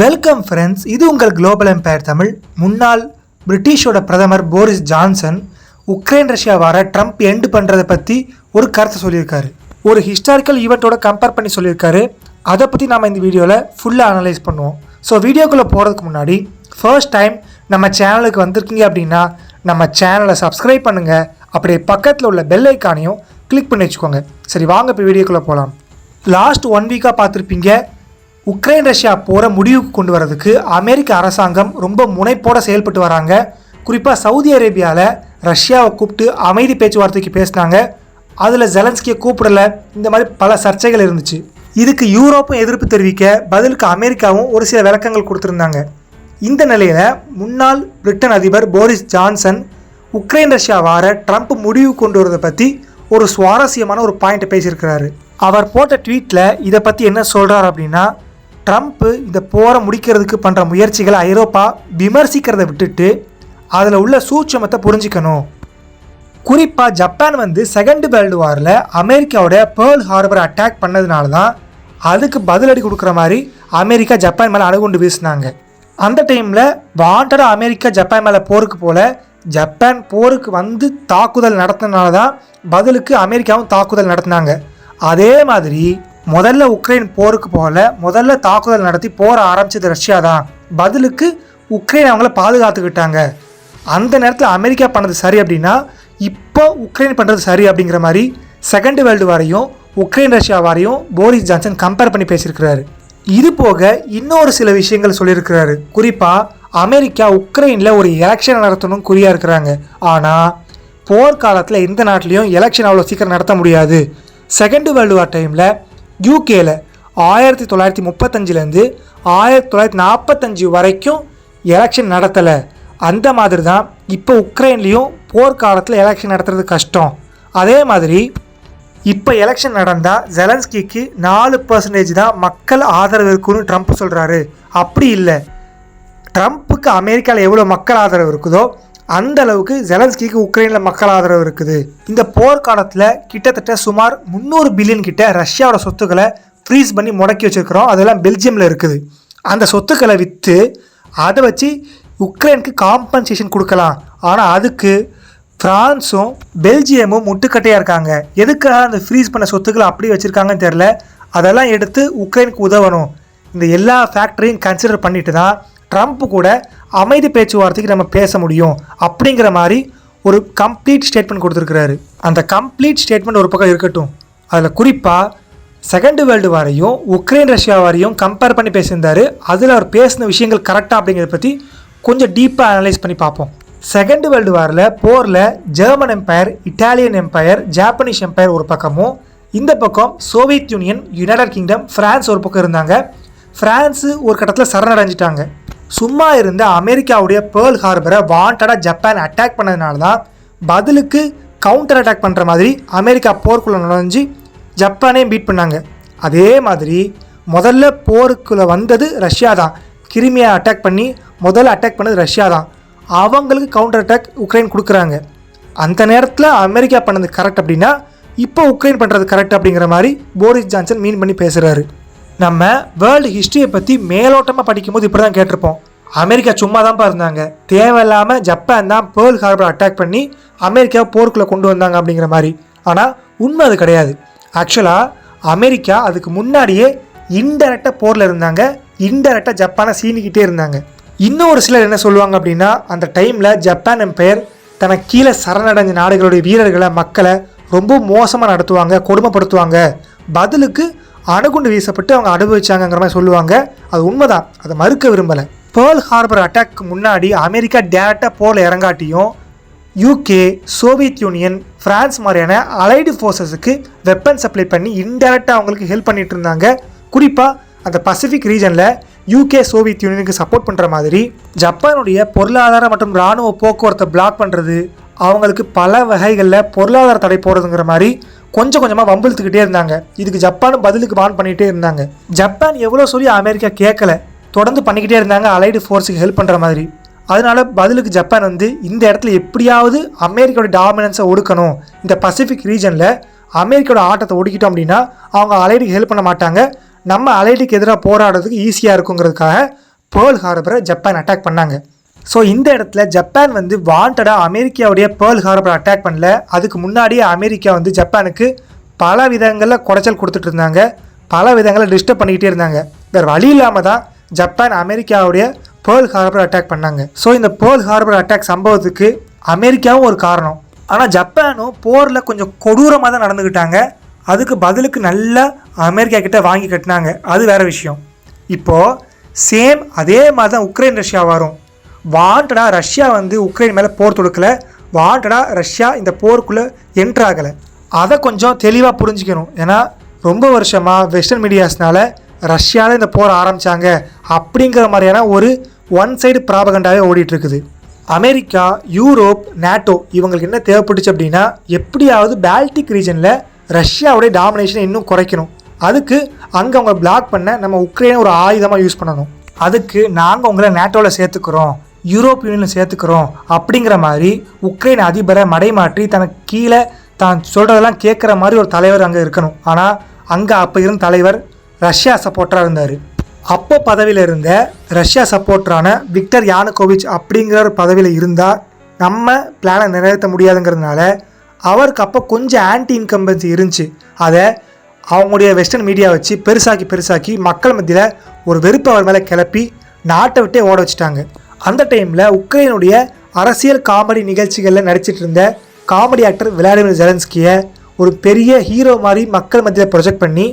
Welcome friends இது உங்கள் global empire Tamil. முன்னாள் பிரிட்டிஷோட பிரதமர் Boris Johnson Ukraine Russia war Trump end பண்ணுறதை பற்றி ஒரு கருத்தை சொல்லியிருக்காரு. ஒரு ஹிஸ்டாரிக்கல் ஈவெண்ட்டோட கம்பேர் பண்ணி சொல்லியிருக்காரு. அதை பற்றி நாம் இந்த வீடியோவில் ஃபுல்லாக அனலைஸ் பண்ணுவோம். ஸோ வீடியோக்குள்ளே போகிறதுக்கு முன்னாடி ஃபர்ஸ்ட் டைம் நம்ம சேனலுக்கு வந்திருக்கீங்க அப்படின்னா நம்ம சேனலை சப்ஸ்கிரைப் பண்ணுங்கள் அப்படியே பக்கத்தில் உள்ள பெல் ஐக்கானையும் கிளிக் பண்ணி வச்சுக்கோங்க. சரி வாங்க இப்போ வீடியோக்குள்ளே போகலாம் லாஸ்ட் ஒன் வீக்காக பார்த்துருப்பீங்க. உக்ரைன் ரஷ்யா போகிற முடிவுக்கு கொண்டு வரதுக்கு அமெரிக்க அரசாங்கம் ரொம்ப முனைப்போட செயல்பட்டு வராங்க. குறிப்பாக சவுதி அரேபியாவில் ரஷ்யாவை கூப்பிட்டு அமைதி பேச்சுவார்த்தைக்கு பேசினாங்க. அதில் ஜெலன்ஸ்கியை கூப்பிடலை. இந்த மாதிரி பல சர்ச்சைகள் இருந்துச்சு. இதுக்கு யூரோப்பும் எதிர்ப்பு தெரிவிக்க பதிலுக்கு அமெரிக்காவும் ஒரு சில விளக்கங்கள் கொடுத்துருந்தாங்க. இந்த நிலையில் முன்னாள் பிரிட்டன் அதிபர் Boris Johnson Ukraine Russia war Trump முடிவு கொண்டு வரதை பற்றி ஒரு சுவாரஸ்யமான ஒரு பாயிண்ட்டை பேசியிருக்கிறாரு. அவர் போட்ட ட்வீட்டில் இதை பற்றி என்ன சொல்கிறார் அப்படின்னா ட்ரம்ப் இந்த போரை முடிக்கிறதுக்கு பண்ணுற முயற்சிகளை ஐரோப்பா விமர்சிக்கிறத விட்டுட்டு அதில் உள்ள சூட்சமத்தை புரிஞ்சிக்கணும். குறிப்பாக ஜப்பான் வந்து செகண்ட் வேர்ல்டு வாரில் அமெரிக்காவோட பேர்ல் ஹார்பர் அட்டாக் பண்ணதுனால தான் அதுக்கு பதிலடி கொடுக்குற மாதிரி அமெரிக்கா ஜப்பான் மேலே அணுகுண்டு வீசினாங்க. அந்த டைமில் வாண்டடாக அமெரிக்கா ஜப்பான் மேலே போருக்கு போல ஜப்பான் போருக்கு வந்து தாக்குதல் நடத்தினால தான் பதிலுக்கு அமெரிக்காவும் தாக்குதல் நடத்தினாங்க. அதே மாதிரி முதல்ல உக்ரைன் போருக்கு போகல முதல்ல தாக்குதல் நடத்தி போர ஆரம்பிச்சது ரஷ்யா தான் பதிலுக்கு உக்ரைன் அவங்கள பாதுகாத்துக்கிட்டாங்க. அந்த நேரத்தில் அமெரிக்கா பண்ணது சரி அப்படின்னா இப்போ உக்ரைன் பண்ணுறது சரி அப்படிங்கிற மாதிரி செகண்ட் வேர்ல்டு வாரையும் உக்ரைன் ரஷ்யா வாரையும் போரிஸ் ஜான்சன் கம்பேர் பண்ணி பேசியிருக்கிறாரு. இது போக இன்னொரு சில விஷயங்கள் சொல்லியிருக்கிறாரு. குறிப்பாக அமெரிக்கா உக்ரைனில் ஒரு எலெக்ஷன் நடத்தணும் குறியாக இருக்கிறாங்க. ஆனால் போர்க்காலத்தில் எந்த நாட்டிலையும் எலெக்ஷன் அவ்வளோ சீக்கிரம் நடத்த முடியாது. செகண்ட் வேர்ல்டு வார் டைமில் யூகேல ஆயிரத்தி தொள்ளாயிரத்தி முப்பத்தஞ்சிலேருந்து ஆயிரத்தி தொள்ளாயிரத்தி நாற்பத்தஞ்சு வரைக்கும் எலெக்ஷன் நடத்தலை. அந்த மாதிரி தான் இப்போ உக்ரைன்லேயும் போர்க்காலத்தில் எலெக்ஷன் நடத்துறது கஷ்டம். அதே மாதிரி இப்போ எலெக்ஷன் நடந்தால் ஜெலன்ஸ்கிக்கு நாலு பர்சன்டேஜ் தான் மக்கள் ஆதரவு இருக்குன்னு ட்ரம்ப் சொல்கிறாரு அப்படி இல்லை. ட்ரம்ப்புக்கு அமெரிக்காவில் எவ்வளோ மக்கள் ஆதரவு இருக்குதோ அந்த அளவுக்கு ஜெலன்ஸ்கிக்கு உக்ரைனில் மக்கள் ஆதரவு இருக்குது. இந்த போர்க்காலத்தில் கிட்டத்தட்ட சுமார் முந்நூறு பில்லியன் கிட்ட ரஷ்யாவோட சொத்துக்களை ஃப்ரீஸ் பண்ணி முடக்கி வச்சுருக்கிறோம். அதெல்லாம் பெல்ஜியமில் இருக்குது. அந்த சொத்துக்களை விற்று அதை வச்சு உக்ரைனுக்கு காம்பன்சேஷன் கொடுக்கலாம். ஆனால் அதுக்கு ஃப்ரான்ஸும் பெல்ஜியமும் முட்டுக்கட்டையாக இருக்காங்க. எதுக்காக அந்த ஃப்ரீஸ் பண்ண சொத்துக்களை அப்படி வச்சுருக்காங்கன்னு தெரில அதெல்லாம் எடுத்து உக்ரைனுக்கு உதவணும். இந்த எல்லா ஃபேக்ட்ரியும் கன்சிடர் பண்ணிட்டு தான் ட்ரம்ப் கூட அமைதி பேச்சுவார்த்தைக்கு நம்ம பேச முடியும் அப்படிங்கிற மாதிரி ஒரு கம்ப்ளீட் ஸ்டேட்மெண்ட் கொடுத்துருக்கிறாரு. அந்த கம்ப்ளீட் ஸ்டேட்மெண்ட் ஒரு பக்கம் இருக்கட்டும். அதில் குறிப்பாக செகண்ட் வேர்ல்டு வாரையும் உக்ரைன் ரஷ்யா வாரையும் கம்பேர் பண்ணி பேசியிருந்தாரு. அதில் அவர் பேசின விஷயங்கள் கரெக்டாக அப்படிங்கிறத பற்றி கொஞ்சம் டீப்பாக அனலைஸ் பண்ணி பார்ப்போம். செகண்ட் வேர்ல்டு வாரில் போரில் German empire Italian empire Japanese empire ஒரு பக்கமும் இந்த பக்கம் Soviet Union United Kingdom France ஒரு பக்கம் இருந்தாங்க. ஃப்ரான்ஸு ஒரு கட்டத்தில் சரணடைஞ்சிட்டாங்க. சும்மா இருந்த அமெரிக்காவுடைய பேர்ல் ஹார்பரை வாண்டடாக ஜப்பான் அட்டாக் பண்ணதுனால தான் பதிலுக்கு கவுண்டர் அட்டாக் பண்ணுற மாதிரி அமெரிக்கா போர்க்குள்ளே நுழைஞ்சு ஜப்பானையும் பீட் பண்ணாங்க. அதே மாதிரி முதல்ல போருக்குள்ளே வந்தது ரஷ்யா தான் கிரிமியா அட்டாக் பண்ணி முதல்ல அட்டாக் பண்ணது ரஷ்யா தான் அவங்களுக்கு கவுண்டர் அட்டாக் உக்ரைன் கொடுக்குறாங்க. அந்த நேரத்தில் அமெரிக்கா பண்ணது கரெக்ட் அப்படின்னா இப்போ உக்ரைன் பண்ணுறது கரெக்ட் அப்படிங்கிற மாதிரி போரிஸ் ஜான்சன் மீன் பண்ணி பேசுகிறாரு நம்ம வேர்ல்டு ஹிஸ்ட்ரியை பற்றி மேலோட்டமாக படிக்கும்போது இப்படி தான் கேட்டிருப்போம். அமெரிக்கா சும்மா தான்ப்பா இருந்தாங்க தேவையில்லாமல் ஜப்பான் தான் பேர்ல் ஹார்பர் அட்டாக் பண்ணி அமெரிக்கா போருக்குள்ளே கொண்டு வந்தாங்க அப்படிங்கிற மாதிரி. ஆனால் உண்மை அது கிடையாது. ஆக்சுவலாக அமெரிக்கா அதுக்கு முன்னாடியே இன்டெரக்டாக போரில் இருந்தாங்க. இன்டெரக்டாக ஜப்பானை சீனிக்கிட்டே இருந்தாங்க. இன்னும் ஒரு சிலர் என்ன சொல்லுவாங்க அப்படின்னா அந்த டைமில் ஜப்பான் எம்பையர் தனக்கு கீழே சரணடைஞ்ச நாடுகளுடைய வீரர்களை மக்களை ரொம்ப மோசமாக நடத்துவாங்க கொடுமைப்படுத்துவாங்க. பதிலுக்கு அணுகுண்டு வீசப்பட்டு அவங்க அனுபவிச்சாங்கங்கிற மாதிரி சொல்லுவாங்க. அது உண்மைதான். அதை மறுக்க விரும்பலை. பேர்ல் ஹார்பர் அட்டாக்கு முன்னாடி அமெரிக்கா டேரெக்டாக போரில் இறங்காட்டியும் யூகே சோவியத் யூனியன் ஃப்ரான்ஸ் மாதிரியான அலைடு ஃபோர்ஸஸுக்கு வெப்பன் சப்ளை பண்ணி இன்டெரக்டாக அவங்களுக்கு ஹெல்ப் பண்ணிட்டு இருந்தாங்க. குறிப்பாக அந்த பசிபிக் ரீஜனில் யூகே சோவியத் யூனியனுக்கு சப்போர்ட் பண்ணுற மாதிரி ஜப்பானுடைய பொருளாதார மற்றும் இராணுவ போக்குவரத்தை பிளாக் பண்ணுறது அவங்களுக்கு பல வகைகளில் பொருளாதார தடை போடுறதுங்கிற மாதிரி கொஞ்சம் கொஞ்சமாக வம்பிழுத்துக்கிட்டே இருந்தாங்க. இதுக்கு ஜப்பானும் பதிலுக்கு பான் பண்ணிகிட்டே இருந்தாங்க. ஜப்பான் எவ்வளோ சொல்லி அமெரிக்கா கேட்கல. தொடர்ந்து பண்ணிக்கிட்டே இருந்தாங்க அலைடு ஃபோர்ஸுக்கு ஹெல்ப் பண்ணுற மாதிரி. அதனால பதிலுக்கு ஜப்பான் வந்து இந்த இடத்துல எப்படியாவது அமெரிக்காவோட டாமினன்ஸை ஒடுக்கணும். இந்த பசிபிக் ரீஜனில் அமெரிக்காவோட ஆட்டத்தை ஒடுக்கிட்டோம் அப்படின்னா அவங்க அலைடுக்கு ஹெல்ப் பண்ண மாட்டாங்க. நம்ம அலைடுக்கு எதிராக போராடுறதுக்கு ஈஸியாக இருக்குங்கிறதுக்காக பேர்ல் ஹார்பரை ஜப்பான் அட்டாக் பண்ணாங்க. ஸோ இந்த இடத்துல ஜப்பான் வந்து வாண்டடாக அமெரிக்காவுடைய பேர்ல் ஹார்பரை அட்டாக் பண்ணல. அதுக்கு முன்னாடியே அமெரிக்கா வந்து ஜப்பானுக்கு பல விதங்களில் குறைச்சல் கொடுத்துட்டு இருந்தாங்க. பல விதங்களில் டிஸ்டர்ப் பண்ணிக்கிட்டே இருந்தாங்க. வேறு வழி இல்லாமல் தான் ஜப்பான் அமெரிக்காவுடைய பேர்ல் ஹார்பர் அட்டாக் பண்ணாங்க. ஸோ இந்த பேர்ல் ஹார்பர் அட்டாக் சம்பவத்துக்கு அமெரிக்காவும் ஒரு காரணம். ஆனால் ஜப்பானும் போரில் கொஞ்சம் கொடூரமாக தான் நடந்துக்கிட்டாங்க அதுக்கு பதிலுக்கு நல்லா அமெரிக்கா கிட்ட வாங்கி கட்டினாங்க. அது வேறு விஷயம். இப்போது சேம் அதே மாதிரி தான் உக்ரைன் ரஷ்யா வரும். வாண்டடாக ரஷ்யா வந்து உக்ரைன் மேலே போர் தொடுக்கல. வாண்டடாக ரஷ்யா இந்த போருக்குள்ளே என்ட்ராகலை அதை கொஞ்சம் தெளிவாக புரிஞ்சுக்கணும். ஏன்னா ரொம்ப வருஷமாக வெஸ்டர்ன் மீடியாஸ்னால் ரஷ்யாவில் இந்த போர் ஆரம்பித்தாங்க அப்படிங்கிற மாதிரியான ஒரு ஒன் சைடு ப்ராபகண்டாவே ஓடிட்டுருக்குது. அமெரிக்கா யூரோப் நேட்டோ இவங்களுக்கு என்ன தேவைப்பட்டுச்சு அப்படின்னா எப்படியாவது பால்டிக் ரீஜனில் ரஷ்யாவுடைய டாமினேஷனை இன்னும் குறைக்கணும். அதுக்கு அங்கே அவங்க பிளாக் பண்ண நம்ம உக்ரைனை ஒரு ஆயுதமாக யூஸ் பண்ணணும். அதுக்கு நாங்கள் உங்களை நேட்டோவில் சேர்த்துக்கிறோம். யூரோப் யூனியனில் சேர்த்துக்கிறோம் அப்படிங்கிற மாதிரி உக்ரைன் அதிபரை மடைமாற்றி தனக்கு கீழே தான் சொல்கிறதெல்லாம் கேட்குற மாதிரி ஒரு தலைவர் அங்கே இருக்கணும். ஆனால் அங்கே அப்போ இருந்த தலைவர் ரஷ்யா சப்போர்ட்டராக இருந்தார். அப்போ பதவியில் இருந்த ரஷ்யா சப்போர்ட்டரான விக்டர் யானுகோவிச் அப்படிங்கிற ஒரு பதவியில் இருந்தால் நம்ம பிளானை நிறைவேற்ற முடியாதுங்கிறதுனால அவருக்கு அப்போ கொஞ்சம் ஆன்டி இன்கம்பன்சி இருந்துச்சு. அதை அவங்களுடைய வெஸ்டர்ன் மீடியா வச்சு பெருசாக்கி பெருசாக்கி மக்கள் மத்தியில் ஒரு வெறுப்பு அவர் மேலே கிளப்பி நாட்டை விட்டே ஓட வச்சுட்டாங்க. அந்த டைமில் உக்ரைனுடைய அரசியல் காமெடி நிகழ்ச்சிகளில் நடிச்சிட்டு இருந்த காமெடி ஆக்டர் விளாடிமிர் ஜெலன்ஸ்கியை ஒரு பெரிய ஹீரோ மாதிரி மக்கள் மத்தியில் ப்ரொஜெக்ட் பண்ணி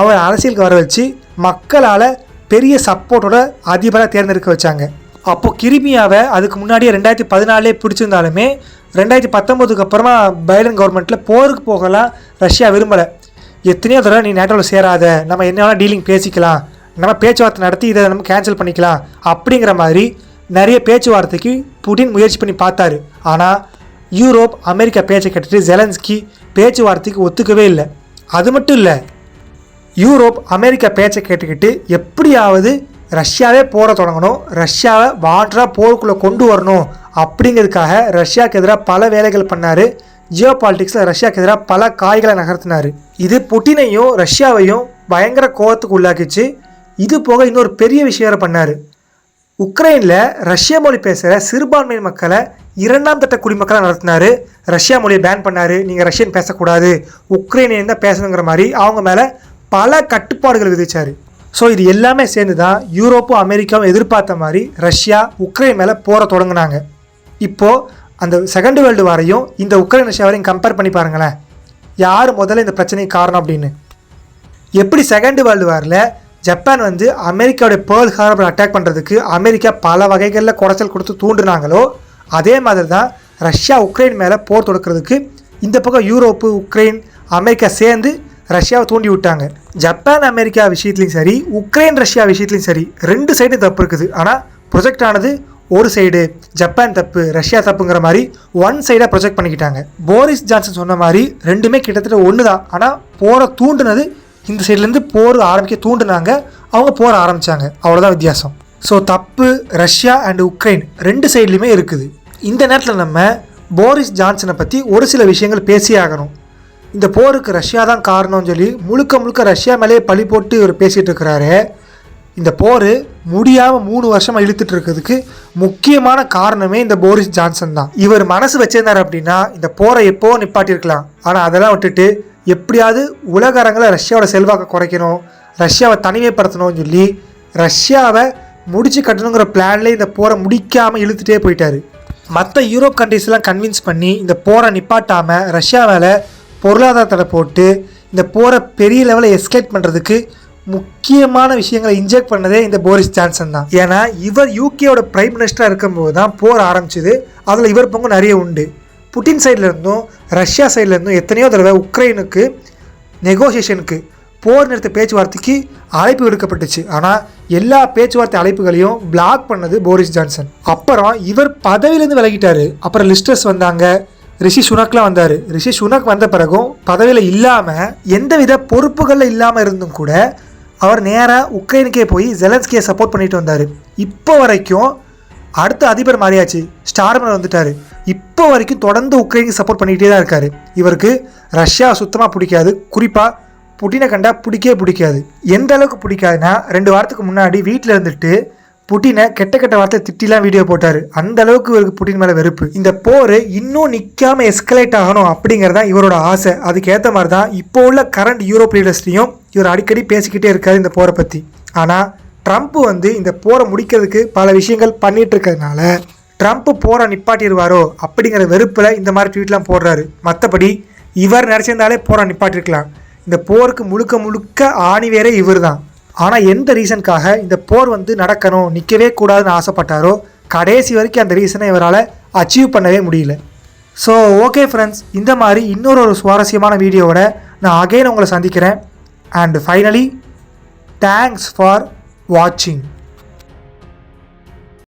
அவர் அரசியலுக்கு வர வச்சு மக்களால் பெரிய சப்போர்ட்டோட அதிபராக தேர்ந்தெடுக்க வச்சாங்க. அப்போது கிரிமியாவை அதுக்கு முன்னாடியே ரெண்டாயிரத்தி பதினாலே பிடிச்சிருந்தாலுமே ரெண்டாயிரத்தி பத்தொம்போதுக்கு அப்புறமா பைடன் கவர்மெண்ட்டில் போருக்கு போகலாம் ரஷ்யா விரும்பலை. எத்தனையோ தடவை நீ நேட்டோவில் சேராத நம்ம என்ன வேணால் டீலிங் பேசிக்கலாம் நம்ம பேச்சுவார்த்தை நடத்தி இதை நம்ம கேன்சல் பண்ணிக்கலாம் அப்படிங்கிற மாதிரி நிறைய பேச்சுவார்த்தைக்கு புடின் முயற்சி பண்ணி பார்த்தாரு. ஆனால் யூரோப் அமெரிக்கா பேச்சை கேட்டுட்டு ஜெலன்ஸ்கி பேச்சுவார்த்தைக்கு ஒத்துக்கவே இல்லை. அது மட்டும் இல்லை யூரோப் அமெரிக்கா பேச்சை கேட்டுக்கிட்டு எப்படியாவது ரஷ்யாவே போட தொடங்கணும் ரஷ்யாவை வாட்டராக போருக்குள்ளே கொண்டு வரணும் அப்படிங்கிறதுக்காக ரஷ்யாவுக்கு எதிராக பல வேலைகள் பண்ணார். ஜியோ பாலிட்டிக்ஸில் ரஷ்யாவுக்கு எதிராக பல காய்களை நகர்த்தினார். இது புட்டினையும் ரஷ்யாவையும் பயங்கர கோவத்துக்கு உள்ளாக்கிச்சு. இது போக இன்னொரு பெரிய விஷயம் பண்ணார். உக்ரைனில் ரஷ்ய மொழி பேசுகிற சிறுபான்மை மக்களை இரண்டாம் தட்ட குடிமக்களாக நடத்தினார். ரஷ்யா மொழியை பேன் பண்ணார். நீங்கள் ரஷ்யன் பேசக்கூடாது. உக்ரைனியன் தான் பேசணுங்கிற மாதிரி அவங்க மேலே பல கட்டுப்பாடுகள் விதிச்சார். ஸோ இது எல்லாமே சேர்ந்து தான் யூரோப்பும் அமெரிக்காவும் எதிர்பார்த்த மாதிரி ரஷ்யா உக்ரைன் மேலே போற தொடங்கினாங்க. இப்போது அந்த செகண்ட் வேர்ல்டு வாரையும் இந்த உக்ரைன் ரஷ்யா வரையும் கம்பேர் பண்ணி பாருங்களேன். யார் முதல்ல இந்த பிரச்சனைக்கு காரணம் அப்படின்னு? எப்படி செகண்ட் வேர்ல்டு வாரில் ஜப்பான் வந்து அமெரிக்காவுடைய பேர்ல் ஹார்பர் அட்டாக் பண்ணுறதுக்கு அமெரிக்கா பல வகைகளில் குறைச்சல் கொடுத்து தூண்டுனாங்களோ அதே மாதிரி தான் ரஷ்யா உக்ரைன் மேலே போர் தொடுக்கிறதுக்கு இந்த பக்கம் யூரோப்பு உக்ரைன் அமெரிக்கா சேர்ந்து ரஷ்யாவை தூண்டி விட்டாங்க. ஜப்பான் அமெரிக்கா விஷயத்துலையும் சரி உக்ரைன் ரஷ்யா விஷயத்துலையும் சரி ரெண்டு சைடும் தப்பு இருக்குது. ஆனால் ப்ரொஜெக்ட் ஆனது ஒரு சைடு ஜப்பான் தப்பு ரஷ்யா தப்புங்கிற மாதிரி ஒன் சைடாக ப்ரொஜெக்ட் பண்ணிக்கிட்டாங்க. போரிஸ் ஜான்சன் சொன்ன மாதிரி ரெண்டுமே கிட்டத்தட்ட ஒன்று தான் ஆனால் போரை தூண்டுனது இந்த சைட்லேருந்து போர் ஆரம்பிக்க தூண்டுனாங்க. அவங்க போர் ஆரம்பித்தாங்க அவ்வளோதான் வித்தியாசம். ஸோ தப்பு ரஷ்யா அண்ட் உக்ரைன் ரெண்டு சைட்லையுமே இருக்குது. இந்த நேரத்தில் நம்ம போரிஸ் ஜான்சனை பற்றி ஒரு சில விஷயங்கள் பேசியே ஆகணும். இந்த போருக்கு ரஷ்யா தான் காரணம்னு சொல்லி முழுக்க முழுக்க ரஷ்யா மேலேயே பழி போட்டு இவர் பேசிகிட்டு இருக்கிறாரு. இந்த போர் முடியாமல் மூணு வருஷமாக இழுத்துட்டு இருக்கிறதுக்கு முக்கியமான காரணமே இந்த போரிஸ் ஜான்சன் தான். இவர் மனசு வச்சிருந்தார் அப்படின்னா இந்த போரை எப்போ நிப்பாட்டியிருக்கலாம். ஆனால் அதெல்லாம் விட்டுட்டு எப்படியாவது உலக அரங்கில் ரஷ்யாவோட செல்வாக்கை குறைக்கணும் ரஷ்யாவை தனிமைப்படுத்தணும்னு சொல்லி ரஷ்யாவை முடிச்சு கட்டணுங்கிற பிளான்லேயே இந்த போரை முடிக்காமல் இழுத்துட்டே போயிட்டார். மற்ற யூரோப் கண்ட்ரிஸ்லாம் கன்வின்ஸ் பண்ணி இந்த போரை நிப்பாட்டாமல் ரஷ்யா மேலே பொருளாதார தடை போட்டு இந்த போரை பெரிய லெவலில் எஸ்கேட் பண்ணுறதுக்கு முக்கியமான விஷயங்களை இன்ஜெக்ட் பண்ணதே இந்த போரிஸ் ஜான்சன் தான். ஏன்னா இவர் யூகேயோட பிரைம் மினிஸ்டராக இருக்கும்போது தான் போர் ஆரம்பிச்சது. அதில் இவர் பங்கு நிறைய உண்டு. புட்டின் சைட்லேருந்தும் ரஷ்யா சைட்லேருந்தும் எத்தனையோ தடவை உக்ரைனுக்கு நெகோசியேஷனுக்கு போர் நிறுத்த பேச்சுவார்த்தைக்கு அழைப்பு விடுக்கப்பட்டுச்சு. ஆனால் எல்லா பேச்சுவார்த்தை அழைப்புகளையும் பிளாக் பண்ணது போரிஸ் ஜான்சன். அப்புறம் இவர் பதவியிலேருந்து விலகிட்டார். அப்புறம் லிஸ்டர்ஸ் வந்தாங்க. ரிஷி சுனக்லாம் வந்தார். ரிஷி சுனக் வந்த பிறகும் பதவியில் இல்லாமல் எந்தவித பொறுப்புகளில் இல்லாமல் இருந்தும் கூட அவர் நேராக உக்ரைனுக்கே போய் ஜெலன்ஸ்கியை சப்போர்ட் பண்ணிட்டு வந்தார். இப்போ வரைக்கும் அடுத்த அதிபர் மாறியாச்சு. ஸ்டார்மர் வந்துட்டார். இப்போ வரைக்கும் தொடர்ந்து உக்ரைனுக்கு சப்போர்ட் பண்ணிக்கிட்டே தான் இருக்காரு. இவருக்கு ரஷ்யா சுத்தமாக பிடிக்காது. குறிப்பாக புட்டினை கண்டா பிடிக்கவே பிடிக்காது. எந்த அளவுக்கு பிடிக்காதுன்னா ரெண்டு வாரத்துக்கு முன்னாடி வீட்டில் இருந்துட்டு புட்டினை கெட்ட கெட்ட வார்த்தை திட்டிலாம் வீடியோ போட்டார். அந்த அளவுக்கு இவருக்கு புட்டின் மேலே வெறுப்பு. இந்த போர் இன்னும் நிற்காம எஸ்கலேட் ஆகணும் அப்படிங்கிறது தான் இவரோட ஆசை. அதுக்கேற்ற மாதிரி தான் இப்போ உள்ள கரண்ட் யூரோப் லீடர்ஸ்லையும் இவர் அடிக்கடி பேசிக்கிட்டே இருக்காரு இந்த போரை பற்றி ஆனால் ட்ரம்ப் வந்து இந்த போரை முடிக்கிறதுக்கு பல விஷயங்கள் பண்ணிகிட்டு இருக்கிறதுனால ட்ரம்ப் போரை நிப்பாட்டிடுவாரோ அப்படிங்கிற வெறுப்பில் இந்த மாதிரி ட்வீட்லாம் போடுறாரு. மற்றபடி இவர் நினச்சிருந்தாலே போரை நிப்பாட்டிருக்கலாம். இந்த போருக்கு முழுக்க முழுக்க ஆணிவேரே இவர் தான் ஆனால் எந்த ரீசனுக்காக இந்த போர் வந்து நடக்கணும் நிற்கவே கூடாதுன்னு ஆசைப்பட்டாரோ கடைசி வரைக்கும் அந்த ரீசனை இவரால் அச்சீவ் பண்ணவே முடியல. ஸோ ஓகே ஃப்ரெண்ட்ஸ் இந்த மாதிரி இன்னொரு ஒரு சுவாரஸ்யமான வீடியோவோட நான் அகைன் உங்களை சந்திக்கிறேன். அண்ட் ஃபைனலி தேங்க்ஸ் ஃபார் வாட்சிங்